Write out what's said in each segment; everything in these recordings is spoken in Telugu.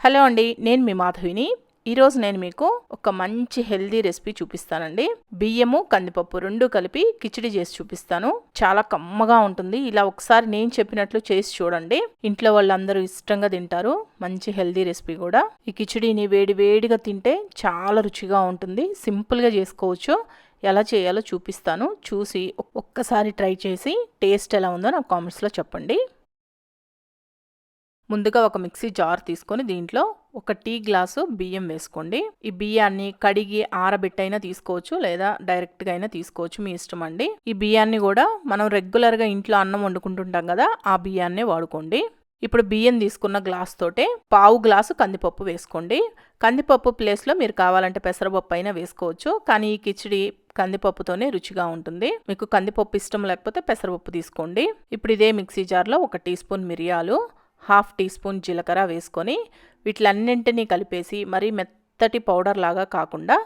హలో అండి నేను మీ మాధవిని. ఈరోజు నేను మీకు ఒక మంచి హెల్దీ రెసిపీ చూపిస్తానండి. బియ్యము కందిపప్పు రెండు కలిపి కిచిడి చేసి చూపిస్తాను. చాలా కమ్మగా ఉంటుంది. ఇలా ఒకసారి నేను చెప్పినట్లు చేసి చూడండి. ఇంట్లో వాళ్ళందరూ ఇష్టంగా తింటారు. మంచి హెల్దీ రెసిపీ కూడా. ఈ కిచిడిని వేడి వేడిగా తింటే చాలా రుచిగా ఉంటుంది. సింపుల్గా చేసుకోవచ్చు. ఎలా చేయాలో చూపిస్తాను. చూసి ఒక్కసారి ట్రై చేసి టేస్ట్ ఎలా ఉందో నాకు కామెంట్స్లో చెప్పండి. ముందుగా ఒక మిక్సీ జార్ తీసుకొని దీంట్లో ఒక టీ గ్లాసు బియ్యం వేసుకోండి. ఈ బియ్యాన్ని కడిగి ఆరబెట్టైనా తీసుకోవచ్చు లేదా డైరెక్ట్గా అయినా తీసుకోవచ్చు మీ ఇష్టం అండి. ఈ బియ్యాన్ని కూడా మనం రెగ్యులర్గా ఇంట్లో అన్నం వండుకుంటుంటాం కదా ఆ బియ్యాన్నే వాడుకోండి. ఇప్పుడు బియ్యం తీసుకున్న గ్లాస్ తోటే పావు గ్లాసు కందిపప్పు వేసుకోండి. కందిపప్పు ప్లేస్లో మీరు కావాలంటే పెసరపప్పు అయినా వేసుకోవచ్చు కానీ ఈ కిచిడి కందిపప్పుతోనే రుచిగా ఉంటుంది. మీకు కందిపప్పు ఇష్టం లేకపోతే పెసరపప్పు తీసుకోండి. ఇప్పుడు ఇదే మిక్సీ జార్లో ఒక టీ స్పూన్ మిరియాలు హాఫ్ టీ స్పూన్ జీలకర్ర వేసుకొని వీటిలన్నింటినీ కలిపేసి మరీ మెత్తటి పౌడర్ లాగా కాకుండా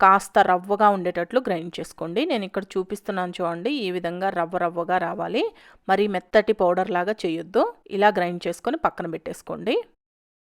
కాస్త రవ్వగా ఉండేటట్లు గ్రైండ్ చేసుకోండి. నేను ఇక్కడ చూపిస్తున్నాను చూడండి ఈ విధంగా రవ్వ రవ్వగా రావాలి. మరి మెత్తటి పౌడర్ లాగా చేయొద్దు. ఇలా గ్రైండ్ చేసుకొని పక్కన పెట్టేసుకోండి.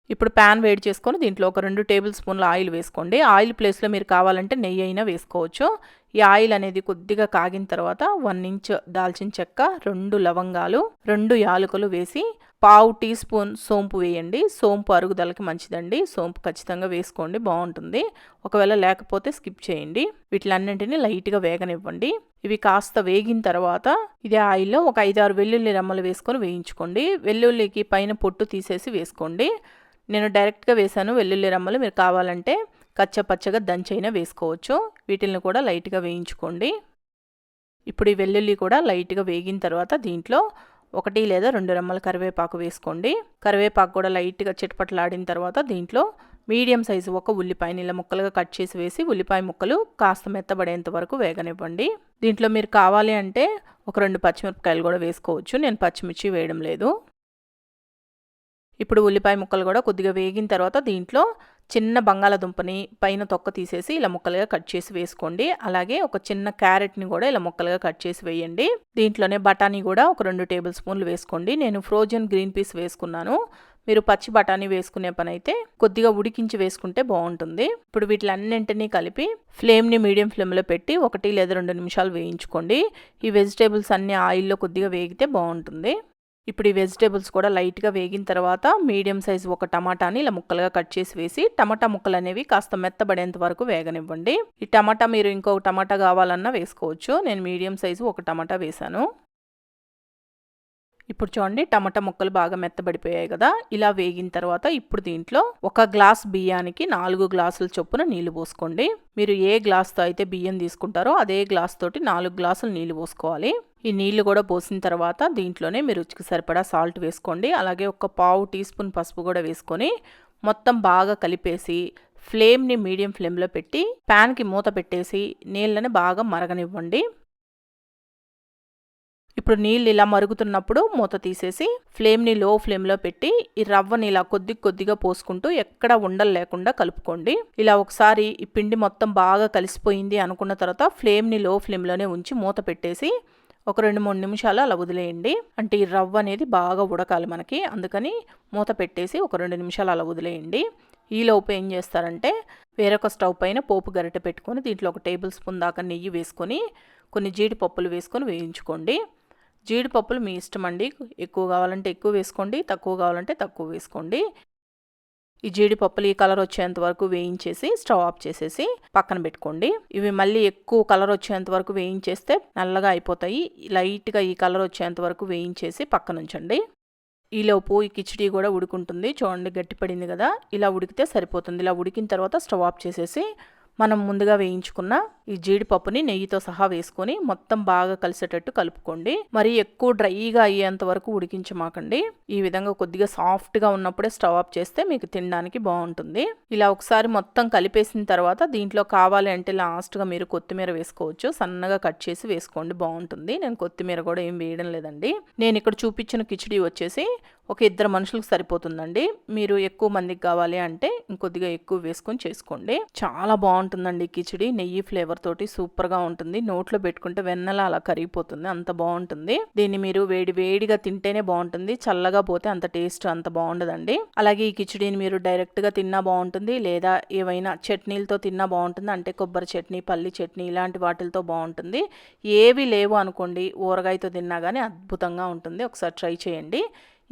ఇప్పుడు ప్యాన్ వేడి చేసుకొని దీంట్లో ఒక రెండు టేబుల్ స్పూన్ల ఆయిల్ వేసుకోండి. ఆయిల్ ప్లేస్లో మీరు కావాలంటే నెయ్యి అయినా వేసుకోవచ్చు. ఈ ఆయిల్ అనేది కొద్దిగా కాగిన తర్వాత వన్ ఇంచ్ దాల్చిన చెక్క రెండు లవంగాలు రెండు యాలకులు వేసి పావు టీ స్పూన్ సోంపు వేయండి. సోంపు అరుగుదలకి మంచిదండి. సోంపు ఖచ్చితంగా వేసుకోండి. బాగుంటుంది. ఒకవేళ లేకపోతే స్కిప్ చేయండి. వీటిలన్నింటినీ లైట్గా వేగనివ్వండి. ఇవి కాస్త వేగిన తర్వాత ఇదే ఆయిల్లో ఒక ఐదారు వెల్లుల్లి రెమ్మలు వేసుకొని వేయించుకోండి. వెల్లుల్లికి పైన పొట్టు తీసేసి వేసుకోండి. నేను డైరెక్ట్గా వేసాను వెల్లుల్లి రమ్మలు. మీరు కావాలంటే కచ్చపచ్చగా దంచైనా వేసుకోవచ్చు. వీటిని కూడా లైట్గా వేయించుకోండి. ఇప్పుడు ఈ వెల్లుల్లి కూడా లైట్గా వేగిన తర్వాత దీంట్లో ఒకటి లేదా రెండు రెమ్మల కరివేపాకు వేసుకోండి. కరివేపాకు కూడా లైట్గా చిటపట్లాడిన తర్వాత దీంట్లో మీడియం సైజు ఒక ఉల్లిపాయ నీళ్ళ ముక్కలుగా కట్ చేసి వేసి ఉల్లిపాయ ముక్కలు కాస్త మెత్తబడేంత వరకు వేగనివ్వండి. దీంట్లో మీరు కావాలి అంటే ఒక రెండు పచ్చిమిరపకాయలు కూడా వేసుకోవచ్చు. నేను పచ్చిమిర్చి వేయడం లేదు. ఇప్పుడు ఉల్లిపాయ ముక్కలు కూడా కొద్దిగా వేగిన తర్వాత దీంట్లో చిన్న బంగాళాదుంపని పైన తొక్క తీసేసి ఇలా ముక్కలుగా కట్ చేసి వేసుకోండి. అలాగే ఒక చిన్న క్యారెట్ని కూడా ఇలా ముక్కలుగా కట్ చేసి వేయండి. దీంట్లోనే బఠానీ కూడా ఒక రెండు టేబుల్ స్పూన్లు వేసుకోండి. నేను ఫ్రోజన్ గ్రీన్ పీస్ వేసుకున్నాను. మీరు పచ్చి బఠానీ వేసుకునే పని అయితే కొద్దిగా ఉడికించి వేసుకుంటే బాగుంటుంది. ఇప్పుడు వీటిలన్నింటినీ కలిపి ఫ్లేమ్ని మీడియం ఫ్లేమ్లో పెట్టి ఒకటి లేదా రెండు నిమిషాలు వేయించుకోండి. ఈ వెజిటేబుల్స్ అన్ని ఆయిల్లో కొద్దిగా వేగితే బాగుంటుంది. ఇప్పుడు ఈ వెజిటేబుల్స్ కూడా లైట్గా వేగిన తర్వాత మీడియం సైజు ఒక టమాటాని ఇలా ముక్కలుగా కట్ చేసి వేసి టమాటా ముక్కలు అనేవి కాస్త మెత్తబడేంత వరకు వేగనివ్వండి. ఈ టమాటా మీరు ఇంకొక టమాటా కావాలన్నా వేసుకోవచ్చు. నేను మీడియం సైజు ఒక టమాటా వేశాను. ఇప్పుడు చూడండి టమాటా ముక్కలు బాగా మెత్తబడిపోయాయి కదా. ఇలా వేగిన తర్వాత ఇప్పుడు దీంట్లో ఒక గ్లాస్ బియ్యానికి నాలుగు గ్లాసుల చొప్పున నీళ్ళు పోసుకోండి. మీరు ఏ గ్లాస్తో అయితే బియ్యం తీసుకుంటారో అదే గ్లాస్ తోటి నాలుగు గ్లాసులు నీళ్ళు పోసుకోవాలి. ఈ నీళ్ళు కూడా పోసిన తర్వాత దీంట్లోనే మీరు రుచికి సరిపడా సాల్ట్ వేసుకోండి. అలాగే ఒక పావు టీ స్పూన్ పసుపు కూడా వేసుకొని మొత్తం బాగా కలిపేసి ఫ్లేమ్ని మీడియం ఫ్లేమ్లో పెట్టి ప్యాన్కి మూత పెట్టేసి నీళ్ళని బాగా మరగనివ్వండి. ఇప్పుడు నీళ్ళు ఇలా మరుగుతున్నప్పుడు మూత తీసేసి ఫ్లేమ్ని లో ఫ్లేమ్లో పెట్టి ఈ రవ్వని ఇలా కొద్ది కొద్దిగా పోసుకుంటూ ఎక్కడ ఉండలు లేకుండా కలుపుకోండి. ఇలా ఒకసారి ఈ పిండి మొత్తం బాగా కలిసిపోయింది అనుకున్న తర్వాత ఫ్లేమ్ని లో ఫ్లేమ్లోనే ఉంచి మూత పెట్టేసి ఒక రెండు మూడు నిమిషాలు అలా వదిలేయండి. అంటే ఈ రవ్వ అనేది బాగా ఉడకాలి మనకి. అందుకని మూత పెట్టేసి ఒక రెండు నిమిషాలు అలా వదిలేయండి. ఈలోపు ఏం చేస్తారంటే వేరొక స్టవ్ పైన పోపు గరిటె పెట్టుకొని దీంట్లో ఒక టేబుల్ స్పూన్ దాకా నెయ్యి వేసుకొని కొన్ని జీడిపప్పులు వేసుకొని వేయించుకోండి. జీడిపప్పులు మీ ఇష్టం అండి ఎక్కువ కావాలంటే ఎక్కువ వేసుకోండి. తక్కువ కావాలంటే తక్కువ వేసుకోండి. ఈ జీడిపప్పులు ఈ కలర్ వచ్చేంత వరకు వేయించేసి స్టవ్ ఆఫ్ చేసేసి పక్కన పెట్టుకోండి. ఇవి మళ్ళీ ఎక్కువ కలర్ వచ్చేంత వరకు వేయించేస్తే నల్లగా అయిపోతాయి. లైట్గా ఈ కలర్ వచ్చేంత వరకు వేయించేసి పక్కన ఉంచండి. ఈలోపు ఈ కిచిడి కూడా ఉడుకుంటుంది. చూడండి గట్టిపడింది కదా? ఇలా ఉడికితే సరిపోతుంది. ఇలా ఉడికిన తర్వాత స్టవ్ ఆఫ్ చేసేసి మనం ముందుగా వేయించుకున్న ఈ జీడిపప్పుని నెయ్యితో సహా వేసుకొని మొత్తం బాగా కలిసేటట్టు కలుపుకోండి. మరి ఎక్కువ డ్రైగా అయ్యేంత వరకు ఉడికించమాకండి. ఈ విధంగా కొద్దిగా సాఫ్ట్గా ఉన్నప్పుడే స్టవ్ ఆఫ్ చేస్తే మీకు తినడానికి బాగుంటుంది. ఇలా ఒకసారి మొత్తం కలిపేసిన తర్వాత దీంట్లో కావాలి అంటే లాస్ట్గా మీరు కొత్తిమీర వేసుకోవచ్చు. సన్నగా కట్ చేసి వేసుకోండి బాగుంటుంది. నేను కొత్తిమీర కూడా ఏం వేయడం లేదండి. నేను ఇక్కడ చూపించిన కిచిడి వచ్చేసి ఒక ఇద్దరు మనుషులకు సరిపోతుందండి. మీరు ఎక్కువ మందికి కావాలి అంటే ఇంకొద్దిగా ఎక్కువ వేసుకొని చేసుకోండి. చాలా బాగుంటుందండి కిచిడి. నెయ్యి ఫ్లేవర్ తోటి సూపర్గా ఉంటుంది. నోట్లో పెట్టుకుంటే వెన్నెల అలా కరిగిపోతుంది. అంత బాగుంటుంది. దీన్ని మీరు వేడి వేడిగా తింటేనే బాగుంటుంది. చల్లగా పోతే అంత టేస్ట్ అంత బాగుండదండి. అలాగే ఈ కిచిడిని మీరు డైరెక్ట్గా తిన్నా బాగుంటుంది. లేదా ఏవైనా చట్నీలతో తిన్నా బాగుంటుంది. అంటే కొబ్బరి చట్నీ పల్లి చట్నీ ఇలాంటి వాటిలతో బాగుంటుంది. ఏవి లేవు అనుకోండి ఊరగాయతో తిన్నా కానీ అద్భుతంగా ఉంటుంది. ఒకసారి ట్రై చేయండి.